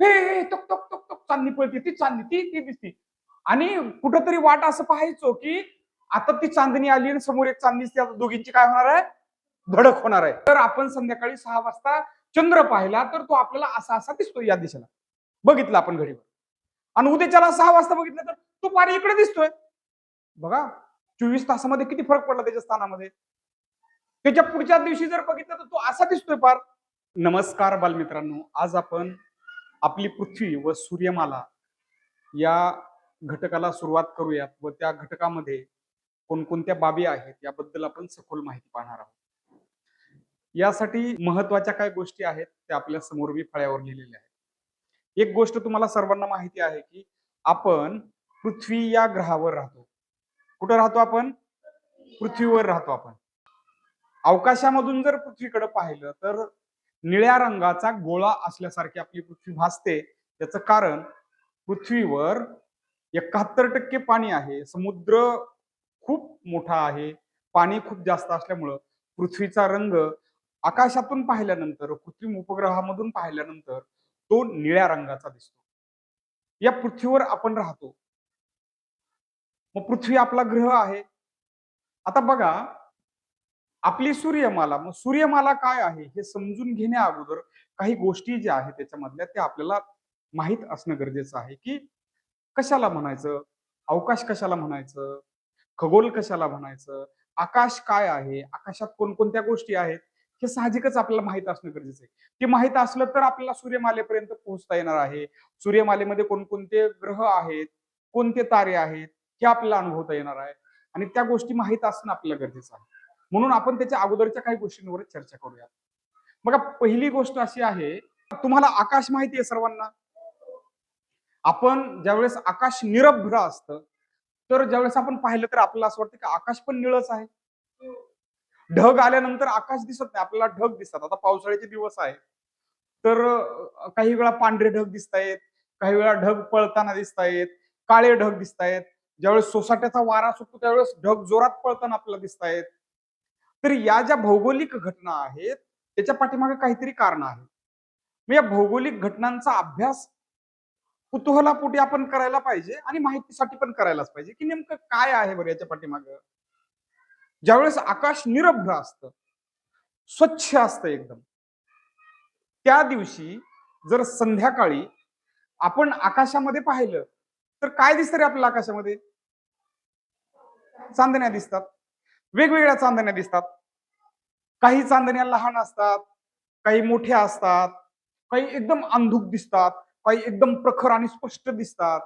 हे टक टक टक टक चांदणी पळते ती चांदणी ती ती दिसती. आणि कुठंतरी वाट असं पाहायचो की आता ती चांदणी आली आणि समोर एक चांदणी दिसते. आता दोघींची काय होणार आहे? धडक होणार आहे. तर आपण संध्याकाळी सहा वाजता चंद्र पाहिला तर तो आपल्याला असा असा दिसतो या दिशेला. बघितलं आपण घडीवर. आणि उद्याच्याला सहा वाजता बघितलं तर तो पाणी इकडे दिसतोय. बघा चोवीस तासामध्ये किती फरक पडला त्याच्या स्थानामध्ये. त्याच्या पुढच्या दिवशी जर बघितलं तर तो असा दिसतोय फार नमस्कार बालमित्रांनो आज आपण आपली पृथ्वी व सूर्यमाला या घटकाला सुरुवात करूयात व त्या घटकामध्ये कोणकोणत्या बाबी आहेत याबद्दल आपण सखोल माहिती पाहणार आहोत. यासाठी महत्त्वाच्या काय गोष्टी आहेत त्या आपल्यासमोर मी फळ्यावर लिहिलेल्या आहेत. एक गोष्ट तुम्हाला सर्वांना माहिती आहे की आपण पृथ्वी या ग्रहावर राहतो. कुठं राहतो आपण? पृथ्वीवर राहतो आपण. अवकाशामधून जर पृथ्वीकडे पाहिलं तर निळ्या रंगाचा गोळा असल्यासारखी आपली पृथ्वी भासते. याचं कारण पृथ्वीवर एकाहत्तर टक्के पाणी आहे. समुद्र खूप मोठा आहे. पाणी खूप जास्त असल्यामुळं पृथ्वीचा रंग आकाशातून पाहिल्यानंतर कृत्रिम उपग्रहामधून पाहिल्यानंतर तो निळ्या रंगाचा दिसतो. या पृथ्वीवर आपण राहतो. मग पृथ्वी आपला ग्रह आहे. आता बघा आपली सूर्यमाला मग सूर्यमाला काय आहे हे समजून घेण्या अगोदर काही गोष्टी ज्या आहेत त्याच्यामधल्या त्या आपल्याला माहीत असणं गरजेचं आहे की कशाला म्हणायचं? अवकाश कशाला म्हणायचं? खगोल कशाला म्हणायचं? आकाश काय आहे? आकाशात कोणकोणत्या गोष्टी आहेत? हे साहजिकच आपल्याला माहीत असणं गरजेचं आहे. ते माहीत असलं तर आपल्याला सूर्यमालेपर्यंत पोहोचता येणार आहे. सूर्यमालेमध्ये कोणकोणते ग्रह आहेत? कोणते तारे आहेत? हे आपल्याला अनुभवता येणार आहे. आणि त्या गोष्टी माहीत असणं आपल्याला गरजेचं आहे. म्हणून आपण त्याच्या अगोदरच्या काही गोष्टींवर चर्चा करूया. बघा पहिली गोष्ट अशी आहे तुम्हाला आकाश माहिती आहे सर्वांना? आपण ज्यावेळेस आकाश निरभ्र असतं तर ज्यावेळेस आपण पाहिलं तर आपल्याला असं वाटतं की आकाश पण निळच आहे. ढग आल्यानंतर आकाश दिसत नाही आपल्याला ढग दिसतात. आता पावसाळ्याचे दिवस आहे तर काही वेळा पांढरे ढग दिसत आहेत काही वेळा ढग पळताना दिसत आहेत काळे ढग दिसत आहेत. ज्यावेळेस सोसाट्याचा वारा सुटतो त्यावेळेस ढग जोरात पळताना आपल्याला दिसत आहेत. तर या ज्या भौगोलिक घटना आहेत त्याच्या पाठीमागे काहीतरी कारण आहे. मग या भौगोलिक घटनांचा अभ्यास कुतूहलापोटी आपण करायला पाहिजे आणि माहितीसाठी पण करायलाच पाहिजे की नेमकं काय आहे बरं याच्या पाठीमागं? ज्यावेळेस आकाश निरभ्र असतं स्वच्छ असतं एकदम त्या दिवशी जर संध्याकाळी आपण आकाशामध्ये पाहिलं तर काय दिसतं रे आपल्याला आकाशामध्ये? चांदण्या दिसतात. वेगवेगळ्या चांदण्या दिसतात. काही चांदण्या लहान असतात काही मोठ्या असतात काही एकदम अंधुक दिसतात काही एकदम प्रखर आणि स्पष्ट दिसतात.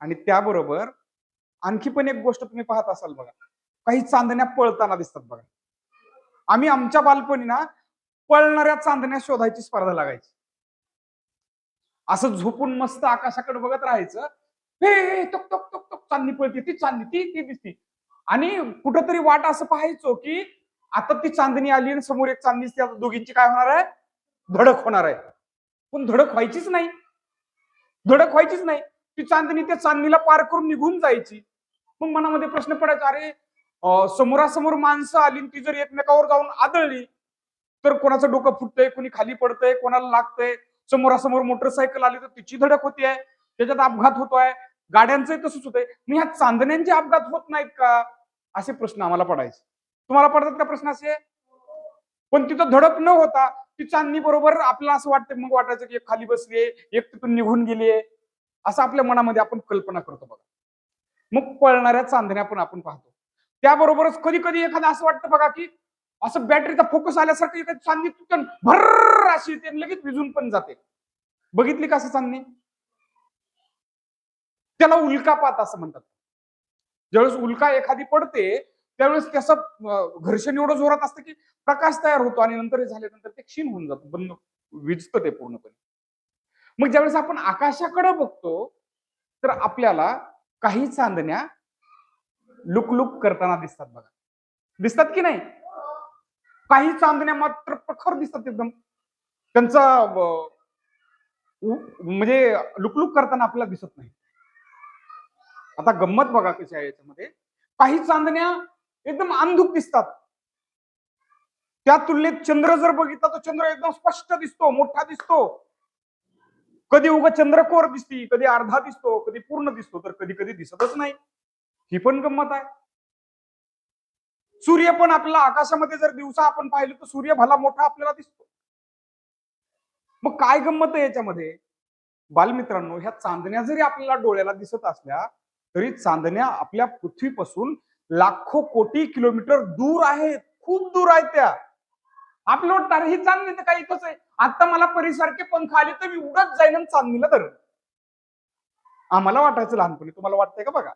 आणि त्याबरोबर आणखी पण एक गोष्ट तुम्ही पाहत असाल बघा. काही चांदण्या पळताना दिसतात बघा. आम्ही आमच्या बालपणी ना पळणाऱ्या चांदण्या शोधायची स्पर्धा लागायची. असं झोपून मस्त आकाशाकडे बघत राहायचं. हे हे, टक टक टक टक चांदणी पळते ती चांदणी ती ती दिसती आणि कुठंतरी वाट असं पाहायचो की आता ती चांदणी आली आणि समोर एक चांदणी दिसते. आता दोघींची काय होणार आहे? धडक होणार आहे. पण धडक व्हायचीच नाही. धडक व्हायचीच नाही. ती चांदणी त्या चांदणीला पार करून निघून जायची. मग मनामध्ये प्रश्न पडायचा अरे समोरासमोर माणसं आली आणि ती जर एकमेकावर जाऊन आदळली तर कोणाचं डोकं फुटतंय कोणी खाली पडतंय कोणाला लागतंय? समोरासमोर मोटरसायकल आली तर तिची धडक होतीये. त्याच्यात अपघात होतोय. गाड्यांचंही तसंच होतंय. मग ह्या चांदण्यांचे अपघात होत नाहीत का? असे प्रश्न आम्हाला पडायचे. तुम्हाला पडतात का प्रश्न असे? पण तिथं धडक न होता ती चांदणी बरोबर आपल्याला असं वाटतं मग वाटायचं की एक खाली बसलीये एक तिथून निघून गेलीये असं आपल्या मनामध्ये आपण कल्पना करतो बघा. मग पळणाऱ्या चांदण्या पण आपण पाहतो. त्याबरोबरच कधी कधी एखादं असं वाटतं बघा की असं बॅटरीचा फोकस आल्यासारखं एखादी चांदणी तुटून भर अशी ते लगेच विजून पण जाते. बघितली का असं चांदणी? त्याला उल्कापात असं म्हणतात. ज्यावेळेस उल्का एखादी पडते त्यावेळेस त्याचं घर्षण एवढं जोरात असतं की प्रकाश तयार होतो आणि नंतर हे झाल्यानंतर ते क्षीण होऊन जातं बंद विजतं ते पूर्णपणे. मग ज्यावेळेस आपण आकाशाकडे बघतो तर आपल्याला काही चांदण्या लुकलुक करताना दिसतात बघा. दिसतात की नाही? काही चांदण्या मात्र प्रखर दिसतात एकदम. त्यांचा म्हणजे लुकलुक करताना आपल्याला दिसत नाही आता गंमत बघा कशी आहे याच्यामध्ये. काही चांदण्या एकदम अंधुक दिसतात. त्या तुलनेत चंद्र जर बघितला तर चंद्र एकदम स्पष्ट दिसतो मोठा दिसतो. कधी उगा चंद्रकोर दिसती कधी अर्धा दिसतो कधी पूर्ण दिसतो तर कधी कधी दिसतच नाही. ही पण गंमत आहे. सूर्य पण आपल्याला आकाशामध्ये जर दिवसा आपण पाहिलं तर सूर्य भला मोठा आपल्याला दिसतो. मग काय गंमत आहे याच्यामध्ये? बालमित्रांनो ह्या चांदण्या जरी आपल्याला डोळ्याला दिसत असल्या तरी चांदण्या आपल्या पृथ्वीपासून लाखो कोटी किलोमीटर दूर आहेत. खूप दूर आहेत त्या. आपलं वाटतं ही चांदणी तर काही इथंच आहे. आता मला परिसारखे पंख आले तर मी उडत जाईन चांदणीला धरण आम्हाला वाटायचं लहानपणी तुम्हाला वाटतंय का बघा?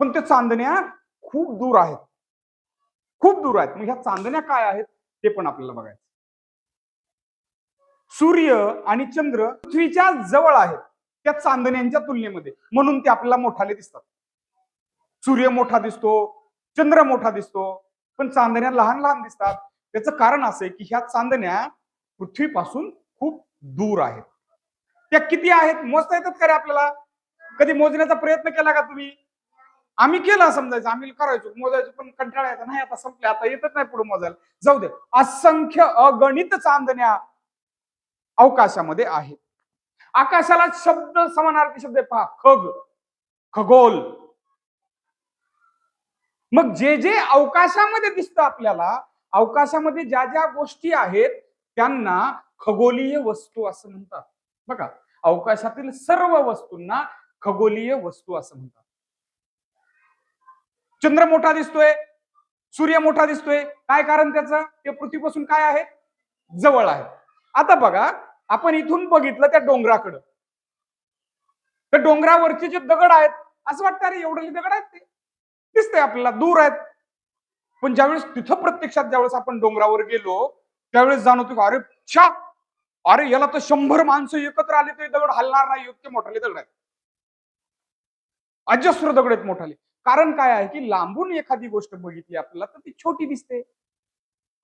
पण त्या चांदण्या खूप दूर आहेत. खूप दूर आहेत. मग ह्या चांदण्या काय आहेत ते पण आपल्याला बघायचं. सूर्य आणि चंद्र पृथ्वीच्या जवळ आहेत. त्या चांदण्यांच्या तुलनेमध्ये. म्हणून ते आपल्याला मोठाले दिसतात. सूर्य मोठा दिसतो चंद्र मोठा दिसतो पण चांदण्या लहान लहान दिसतात. त्याचं कारण असं आहे की ह्या चांदण्या पृथ्वीपासून खूप दूर आहेत. त्या किती आहेत? मोजता येतात का रे आपल्याला? कधी मोजण्याचा प्रयत्न केला का तुम्ही? आम्ही केला समजायचं आम्ही करायचो मोजायचो पण कंटाळा यायचा. नाही आता संपले आता येतच नाही पुढे मोजायला. जाऊ दे. असंख्य अगणित चांदण्या अवकाशामध्ये आहेत. आकाशाला शब्द समानार्थी शब्द आहे. पहा खग खगोल. मग जे जे अवकाशामध्ये दिसतं आपल्याला अवकाशामध्ये ज्या ज्या गोष्टी आहेत त्यांना खगोलीय वस्तू असं म्हणतात. बघा अवकाशातील सर्व वस्तूंना खगोलीय वस्तू असं म्हणतात. चंद्र मोठा दिसतोय सूर्य मोठा दिसतोय. काय कारण त्याचं? ते पृथ्वीपासून काय आहे? जवळ आहे. आता बघा आपण इथून बघितलं त्या डोंगराकडं. त्या डोंगरावरचे जे दगड आहेत असं वाटतं अरे एवढे दगड आहेत ते. दिसतंय आपल्याला दूर आहेत. पण ज्यावेळेस तिथं प्रत्यक्षात ज्यावेळेस आपण डोंगरावर गेलो त्यावेळेस जाणवतो अरे छा! अरे याला तर शंभर माणसं एकत्र आले तरी दगड हलणार नाही इतके मोठाले दगड आहेत. अजस्र दगड आहेत मोठाले. कारण काय आहे की लांबून एखादी गोष्ट बघितली आपल्याला तर ती छोटी दिसते.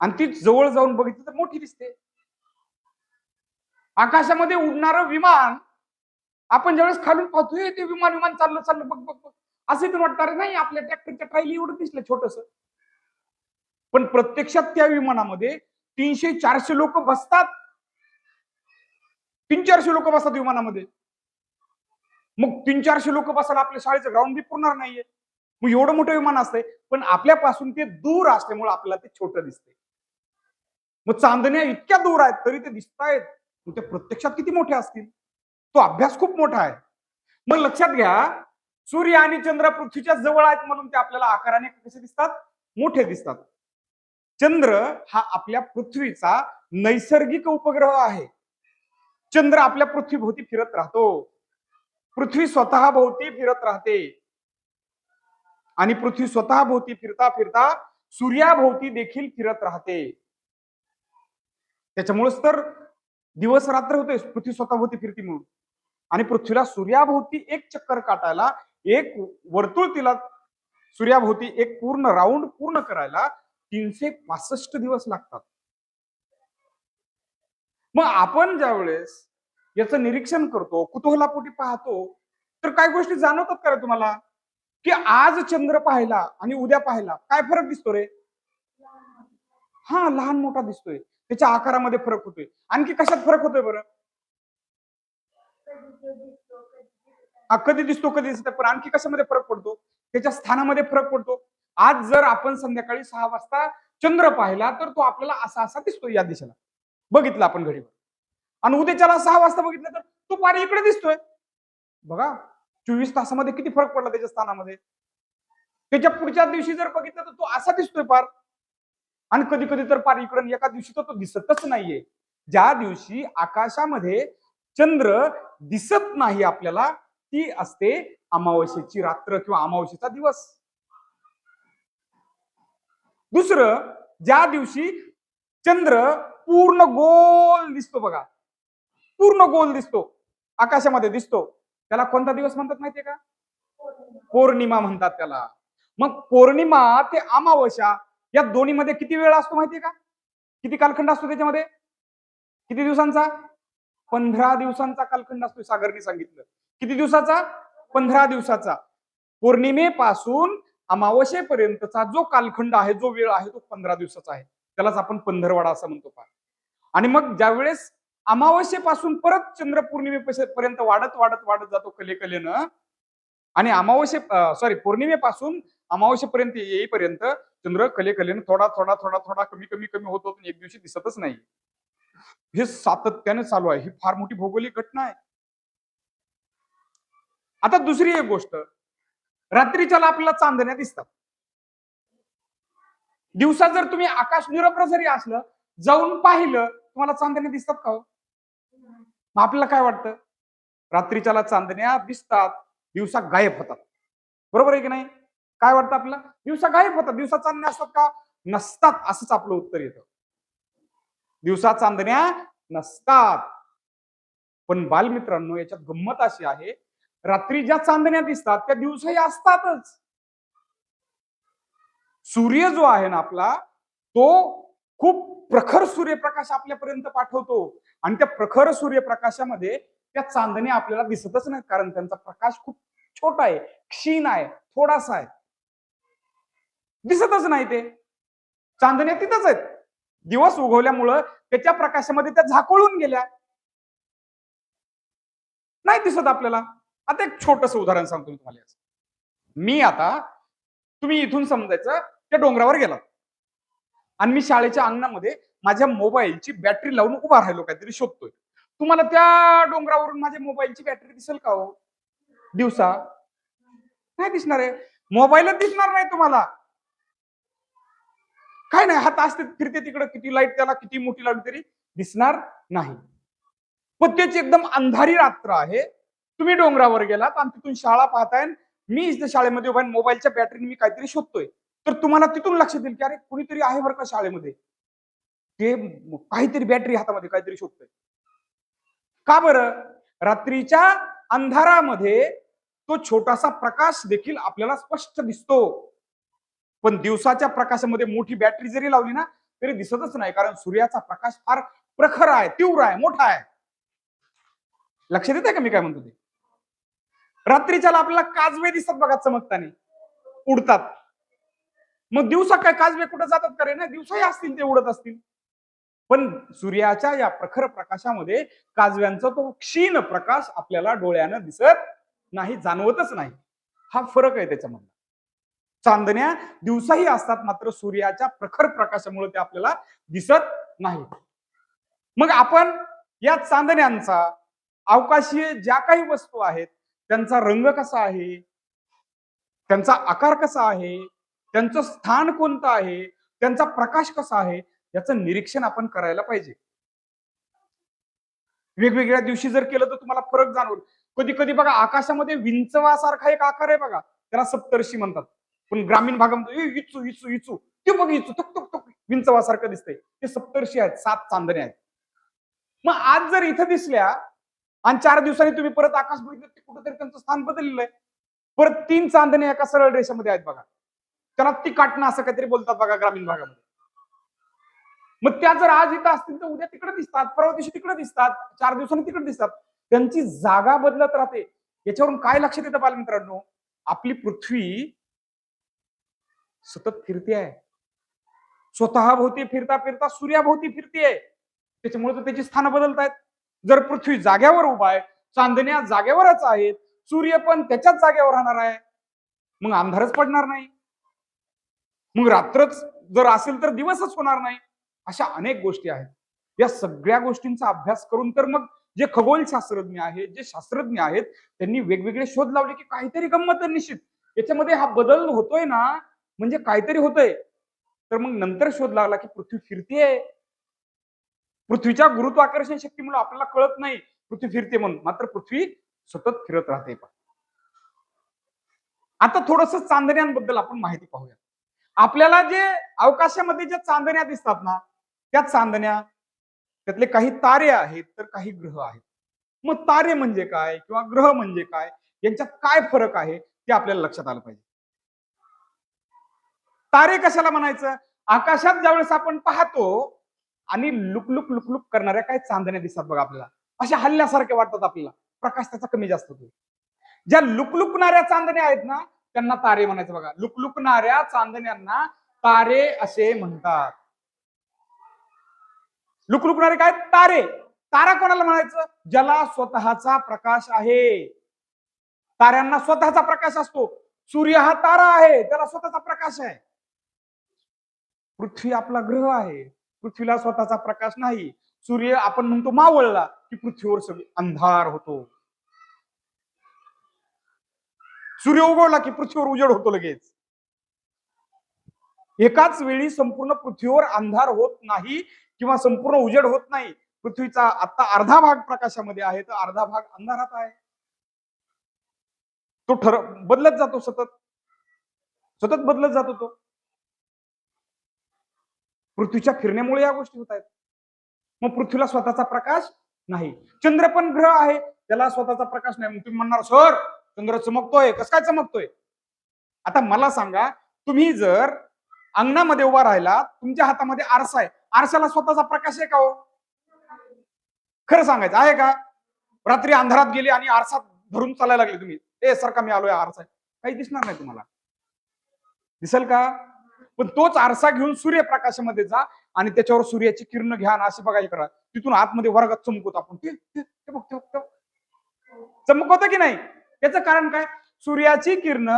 आणि ती जवळ जाऊन बघितली तर मोठी दिसते. आकाशामध्ये उडणारं विमान आपण ज्यावेळेस खालून पाहतोय ते विमान विमान चाललं चाललं बघ बघ बघ. असं तर वाटणार नाही आपल्या ट्रॅक्टरच्या ट्रायली एवढं दिसलं छोटस. पण प्रत्यक्षात त्या विमानामध्ये तीनशे चारशे लोक बसतात. तीन चारशे लोक बसतात विमानामध्ये. मग तीन चारशे लोक बसायला आपल्या शाळेचं ग्राउंड बी पुरणार नाहीये. मग एवढं मोठं विमान असतंय पण आपल्यापासून ते दूर असल्यामुळे आपल्याला ते छोटं दिसतंय. मग चांदण्या इतक्या दूर आहेत तरी ते दिसतायत. मग ते प्रत्यक्षात किती मोठे असतील? तो अभ्यास खूप मोठा आहे. मग लक्षात घ्या सूर्य आणि चंद्र पृथ्वीच्या जवळ आहेत म्हणून ते आपल्याला आकाराने कसे दिसतात? मोठे दिसतात. चंद्र हा आपल्या पृथ्वीचा नैसर्गिक उपग्रह आहे. चंद्र आपल्या पृथ्वीभोवती फिरत राहतो. पृथ्वी स्वतः भोवती फिरत राहते. आणि पृथ्वी स्वतः भोवती फिरता फिरता सूर्याभोवती देखील फिरत राहते. त्याच्यामुळेच तर दिवस रात्र होते पृथ्वी स्वतःभोवती फिरती म्हणून. आणि पृथ्वीला सूर्याभोवती एक चक्कर काटायला एक वर्तुळ तिला सूर्याभोवती एक पूर्ण राऊंड पूर्ण करायला तीनशे पासष्ट दिवस लागतात. मग आपण ज्या वेळेस याचं निरीक्षण करतो कुतूहलापोटी पाहतो तर काय गोष्टी जाणवतात का रे तुम्हाला? की आज चंद्र पाहिला आणि उद्या पाहिला काय फरक दिसतो रे? हा लहान मोठा दिसतोय. त्याच्या आकारामध्ये फरक होतोय. आणखी कशात फरक होतोय बरं? हा कधी दिसतो कधी दिसतो पण आणखी कशामध्ये फरक पडतो? त्याच्या स्थानामध्ये फरक पडतो. आज जर आपण संध्याकाळी सहा वाजता चंद्र पाहिला तर तो आपल्याला असा असा दिसतोय या दिशेला. बघितला आपण घरी आणि उद्याच्याला सहा वाजता बघितलं तर तो पाणी इकडे दिसतोय. बघा चोवीस तासामध्ये किती फरक पडला त्याच्या स्थानामध्ये. त्याच्या पुढच्या दिवशी जर बघितलं तर तो असा दिसतोय पार. आणि कधी कधी तर पार एका दिवशी तर तो दिसतच नाहीये. ज्या दिवशी आकाशामध्ये चंद्र दिसत नाही आपल्याला ती असते अमावस्येची रात्र किंवा अमावस्येचा दिवस. दुसरं ज्या दिवशी चंद्र पूर्ण गोल दिसतो बघा. पूर्ण गोल दिसतो. आकाशामध्ये दिसतो. त्याला कोणता दिवस म्हणतात माहितीये का? पौर्णिमा म्हणतात त्याला. मग पौर्णिमा ते अमावस्या या दोन्हीमध्ये किती वेळ असतो माहितीये का? किती कालखंड असतो त्याच्यामध्ये? किती दिवसांचा? पंधरा दिवसांचा कालखंड असतो सागरने सांगितलं. किती दिवसाचा? पंधरा दिवसाचा. पौर्णिमेपासून अमावस्येपर्यंतचा जो कालखंड आहे जो वेळ आहे तो पंधरा दिवसाचा आहे. त्यालाच आपण पंधरवाडा असं म्हणतो पहा आणि मग ज्यावेळेस अमावस्येपासून परत चंद्र पौर्णिमेपर्यंत वाढत वाढत वाढत जातो कले कलेनं आणि अमावस्ये सॉरी पौर्णिमेपासून अमावस्येपर्यंत येईपर्यंत चंद्र कलेकलेनं थोडा थोडा थोडा थोडा कमी कमी कमी होत होत एक दिवशी दिसतच नाही. हे सातत्याने चालू आहे. ही फार मोठी भौगोलिक घटना आहे. आता दुसरी एक गोष्ट. रात्रीच्याला आपल्याला चांदण्या दिसतात. दिवसा जर तुम्ही आकाश निरभ्र जरी असलं जाऊन पाहिलं तुम्हाला चांदण्या दिसतात का हो? मग आपल्याला काय वाटतं? रात्रीच्याला चांदण्या दिसतात. दिवसा गायब होतात. बरोबर आहे की नाही? काय वाटतं आपल्याला? दिवसा गायब होतात. दिवसा चांदण्या असतात का? नसतात असंच आपलं उत्तर येतं. दिवसा चांदण्या नसतात. पण बालमित्रांनो याच्यात गंमत अशी आहे रात्री ज्या चांदण्या दिसतात त्या दिवसाही असतातच. सूर्य जो आहे ना आपला तो खूप प्रखर सूर्यप्रकाश आपल्यापर्यंत पाठवतो. आणि त्या प्रखर सूर्यप्रकाशामध्ये त्या चांदण्या आपल्याला दिसतच नाही कारण त्यांचा प्रकाश खूप छोटा आहे क्षीण आहे थोडासा आहे. दिसतच नाही ते. चांदण्या तिथंच आहेत. दिवस उगवल्यामुळं त्याच्या प्रकाशामध्ये त्या झाकोळून गेल्या. नाही दिसत आपल्याला. आता एक छोटस उदाहरण सांगतो मी तुम्हाला मी आता तुम्ही इथून समजायचं त्या डोंगरावर गेला आणि मी शाळेच्या अंगणामध्ये माझ्या मोबाईलची बॅटरी लावून उभा राहिलो काहीतरी शोधतोय. तुम्हाला त्या डोंगरावरून माझ्या मोबाईलची बॅटरी दिसेल का हो? दिवसा? नाही दिसणार आहे. मोबाईलच दिसणार नाही तुम्हाला. काय नाही हात असते फिरते तिकडे किती लाइट त्याला किती मोठी लावली तरी दिसणार नाही. पण त्याची एकदम अंधारी रात्र आहे. तुम्ही डोंगरावर गेलात आणि तिथून शाळा पाहताय मी इथे शाळेमध्ये उभा मोबाईलच्या बॅटरीने मी काहीतरी शोधतोय. तर तुम्हाला तिथून लक्षात येईल की अरे कुणीतरी आहे बरं का शाळेमध्ये? ते काहीतरी बॅटरी हातामध्ये काहीतरी शोधतोय. का बरं? रात्रीच्या अंधारामध्ये तो छोटासा प्रकाश देखील आपल्याला स्पष्ट दिसतो. पण दिवसाच्या प्रकाशामध्ये मोठी बॅटरी जरी लावली ना तरी दिसतच नाही कारण सूर्याचा प्रकाश फार प्रखर आहे तीव्र आहे मोठा आहे. लक्षात आहे का मी काय म्हणतो ते? रात्रीच्याला आपल्याला काजवे दिसतात बघा चमकताना. उडतात. मग दिवसा काय काजवे कुठे जातात का रे? ना दिवसाही असतील ते उडत असतील. पण सूर्याच्या या प्रखर प्रकाशामध्ये काजव्यांचा तो क्षीण प्रकाश आपल्याला डोळ्यानं दिसत नाही जाणवतच नाही. हा फरक आहे त्याच्यामधला. चांदण्या दिवसाही असतात मात्र सूर्याच्या प्रखर प्रकाशामुळे ते आपल्याला दिसत नाही मग आपण या चांदण्यांचा अवकाशीय ज्या काही वस्तू आहेत त्यांचा रंग कसा आहे? त्यांचा आकार कसा आहे? त्यांचं स्थान कोणतं आहे? त्यांचा प्रकाश कसा आहे? याचं निरीक्षण आपण करायला पाहिजे. वेगवेगळ्या दिवशी जर केलं तर तुम्हाला फरक जाणवेल. कधी कधी बघा आकाशामध्ये विंचवासारखा एक आकार आहे बघा. त्याला सप्तर्षी म्हणतात. पण ग्रामीण भागामध्ये "ए, इचू इचू इचू. ते बघ इचू टक टक टक विंचवासारखं दिसतंय. ते सप्तर्षी आहेत सात चांदणे आहेत. मग आज जर इथं दिसल्या आणि चार दिवसांनी तुम्ही परत आकाश बघितलं ते कुठेतरी त्यांचं स्थान बदललेलं आहे. परत तीन चांदणे एका सरळ रेषेमध्ये आहेत बघा. त्याला ती काटणं असं काहीतरी बोलतात बघा ग्रामीण भागामध्ये. मग त्या जर आज इथं असतील तर उद्या तिकडे दिसतात परवा दिवशी तिकडे दिसतात चार दिवसांनी तिकडे दिसतात. त्यांची जागा बदलत राहते. याच्यावरून काय लक्षात येतं बालमित्रांनो? आपली पृथ्वी सतत फिरते आहे. स्वतःभोवती फिरता फिरता सूर्याभोवती फिरते त्याच्यामुळे तर त्याची स्थानं बदलत आहेत जर पृथ्वी जाग्यावर उभा आहे चांदण्या जागेवरच आहेत सूर्य पण त्याच्याच जागेवर राहणार आहे. मग अंधारच पडणार नाही. मग रात्रच जर असेल तर दिवसच होणार नाही. अशा अनेक गोष्टी आहेत. या सगळ्या गोष्टींचा अभ्यास करून तर मग जे खगोलशास्त्रज्ञ आहेत जे शास्त्रज्ञ आहेत त्यांनी वेगवेगळे शोध लावले की काहीतरी गंमत निश्चित. याच्यामध्ये हा बदल होतोय ना म्हणजे काहीतरी होतंय. तर मग नंतर शोध लागला की पृथ्वी फिरतीये. पृथ्वीच्या गुरुत्वाकर्षण शक्तीमुळे आपल्याला कळत नाही पृथ्वी फिरते म्हणून. मात्र पृथ्वी सतत फिरत राहते पण आता थोडस चांदण्यांबद्दल आपण माहिती पाहूया आपल्याला जे अवकाशामध्ये ज्या चांदण्या दिसतात ना त्या चांदण्या त्यातले काही तारे आहेत तर काही ग्रह आहेत. मग तारे म्हणजे काय किंवा ग्रह म्हणजे काय यांच्यात काय फरक आहे ते आपल्याला लक्षात आलं पाहिजे. तारे कशाला म्हणायचं? आकाशात ज्यावेळेस आपण पाहतो आणि लुकलुक लुकलुक करणाऱ्या काही चांदण्या दिसतात बघा आपल्याला. अशा हल्ल्यासारखे वाटतात आपल्याला. प्रकाश त्याचा कमी जास्त होतो ज्या लुकलुकणाऱ्या चांदण्या आहेत ना त्यांना तारे म्हणायचं बघा. लुकलुकणाऱ्या चांदण्यांना तारे असे म्हणतात. लुकलुकणारे काय? तारे. तारा कोणाला म्हणायचं? ज्याला स्वतःचा प्रकाश आहे. ताऱ्यांना स्वतःचा प्रकाश असतो. सूर्य हा तारा आहे. त्याला स्वतःचा प्रकाश आहे. पृथ्वी आपला ग्रह आहे. पृथ्वीला स्वतःचा प्रकाश नाही. सूर्य आपण म्हणतो मावळला की पृथ्वीवर सगळे अंधार होतो. सूर्य उगवला की पृथ्वीवर उजेड होतो लगेच. एकाच वेळी संपूर्ण पृथ्वीवर अंधार होत नाही किंवा संपूर्ण उजेड होत नाही. पृथ्वीचा आता अर्धा भाग प्रकाशामध्ये आहे तर अर्धा भाग अंधारात आहे. तो ठर बदलत जातो सतत. सतत बदलत जातो तो. पृथ्वीच्या फिरण्यामुळे या गोष्टी होत आहेत. मग पृथ्वीला स्वतःचा प्रकाश नाही. चंद्र पण ग्रह आहे. त्याला स्वतःचा प्रकाश नाही. मग तुम्ही म्हणणार सर चंद्र चमकतोय. कस काय चमकतोय? आता मला सांगा तुम्ही जर अंगणामध्ये उभा राहिला तुमच्या हातामध्ये आरसा आहे. आरशाला स्वतःचा प्रकाश आहे का हो? खरं सांगायचं आहे का? रात्री अंधारात गेले आणि आरसा धरून चालायला लागले तुम्ही. ए का मी आलोय आरसा आहे. काही दिसणार नाही तुम्हाला. दिसेल का? पण तोच आरसा घेऊन सूर्यप्रकाशामध्ये जा आणि त्याच्यावर सूर्याची किरण घ्या आणि अशी बघायची करा. तिथून आतमध्ये वर्गात चमकवतो आपण. ते ते- ते की नाही? त्याचं कारण काय? सूर्याची किरण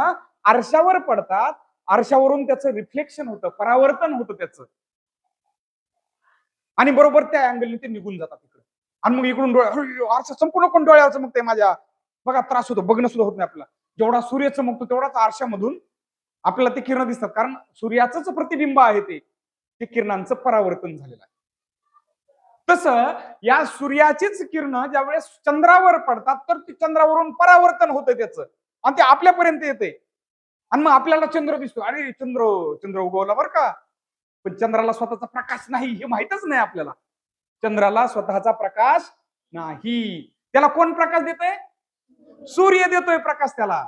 आरशावर पडतात. आरशावरून त्याचं रिफ्लेक्शन होतं परावर्तन होतं त्याचं. आणि बरोबर त्या अँगलने ते निघून जातात इकडे. आणि मग इकडून डोळ्या आरसा संपूर्ण पण डोळ्यावर चमकते माझ्या? बघा त्रास होतो बघणं सुद्धा होत नाही आपला जेवढा सूर्य चमकतो तेवढाच आरशामधून आपल्याला ते किरण दिसतात. कारण सूर्याचंच प्रतिबिंब आहे ते ते किरणांचं परावर्तन झालेलं आहे. तसं या सूर्याचीच किरण ज्यावेळेस चंद्रावर पडतात तर ती चंद्रावरून परावर्तन होतं त्याचं. आणि ते आपल्यापर्यंत येते आणि मग आपल्याला चंद्र दिसतो अरे चंद्र चंद्र उगवला बरं का. पण चंद्राला स्वतःचा प्रकाश नाही हे माहितच नाही आपल्याला. चंद्राला स्वतःचा प्रकाश नाही. त्याला कोण प्रकाश देतोय? सूर्य देतोय प्रकाश त्याला.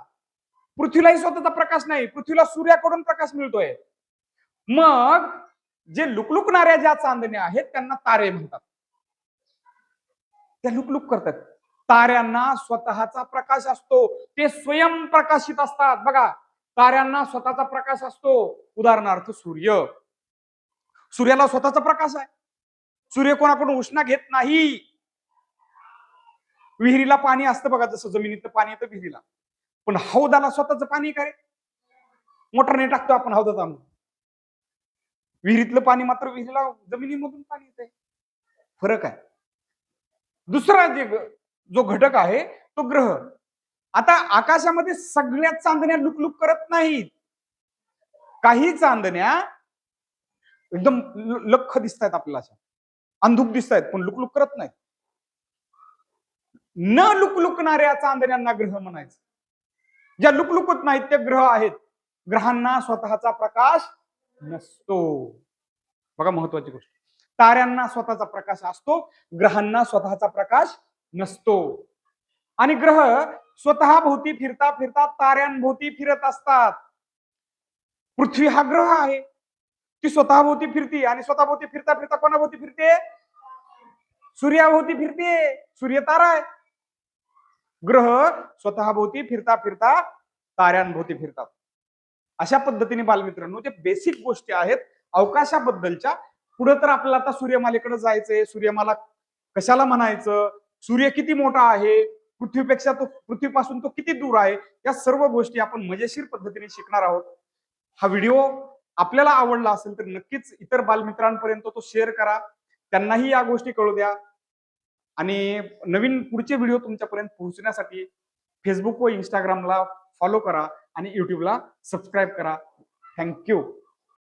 पृथ्वीलाही स्वतःचा प्रकाश नाही पृथ्वीला सूर्याकडून प्रकाश मिळतोय. मग जे लुकलुकणाऱ्या ज्या चांदण्या आहेत त्यांना तारे म्हणतात. त्या लुकलुक करतात. ताऱ्यांना स्वतःचा प्रकाश असतो. ते स्वयं प्रकाशित असतात. बघा ताऱ्यांना स्वतःचा प्रकाश असतो. उदाहरणार्थ सूर्य. सूर्याला स्वतःचा प्रकाश आहे. सूर्य कोणाकडून उष्णा घेत नाही. विहिरीला पाणी असतं बघा जसं जमिनीत पाणी येतं विहिरीला. पण हौदाला स्वतःच पाणी काय मोटरने टाकतो आपण हौदात आणून विहिरीतलं पाणी मात्र विहिरीला जमिनीमधून पाणी येते फरक आहे. दुसरा जे ग- जो घटक आहे तो ग्रह. आता आकाशामध्ये सगळ्या चांदण्या लुकलुक करत नाहीत. काही चांदण्या एकदम लख लख्ख दिसत आहेत आपल्याला अशा. अंधुक दिसत आहेत पण लुकलुक करत नाहीत. न लुकलुकणाऱ्या चांदण्यांना ग्रह म्हणायचं. ज्या लुकलुकत नाहीत त्या ग्रह आहेत. ग्रहांना स्वतःचा प्रकाश नसतो. बघा महत्वाची गोष्ट. ताऱ्यांना स्वतःचा प्रकाश असतो ग्रहांना स्वतःचा प्रकाश नसतो. आणि ग्रह स्वतः भोवती फिरता फिरता ताऱ्यांभोवती फिरत असतात. पृथ्वी हा ग्रह आहे. ती स्वतः भोवती फिरते आणि स्वतः भोवती फिरता फिरता कोणाभोवती फिरते? सूर्याभोवती फिरते. सूर्य तारा आहे. ग्रह स्वतःभोवती फिरता फिरता ताऱ्यांभोवती फिरतात. अशा पद्धतीने बालमित्रांनो जे बेसिक गोष्टी आहेत अवकाशाबद्दलच्या पुढे तर आपल्याला आता सूर्यमालेकडे जायचंय सूर्यमाला कशाला म्हणायचं? सूर्य किती मोठा आहे? पृथ्वीपेक्षा तो पृथ्वीपासून तो किती दूर आहे? या सर्व गोष्टी आपण मजेशीर पद्धतीने शिकणार आहोत. हा व्हिडिओ आपल्याला आवडला असेल तर नक्कीच इतर बालमित्रांपर्यंत तो शेअर करा. त्यांनाही या गोष्टी कळू द्या. आणि नवीन पुढचे व्हिडिओ तुमच्यापर्यंत पोहोचण्यासाठी फेसबुक व इंस्टाग्रामला फॉलो करा आणि युट्यूबला सबस्क्राईब करा. थँक्यू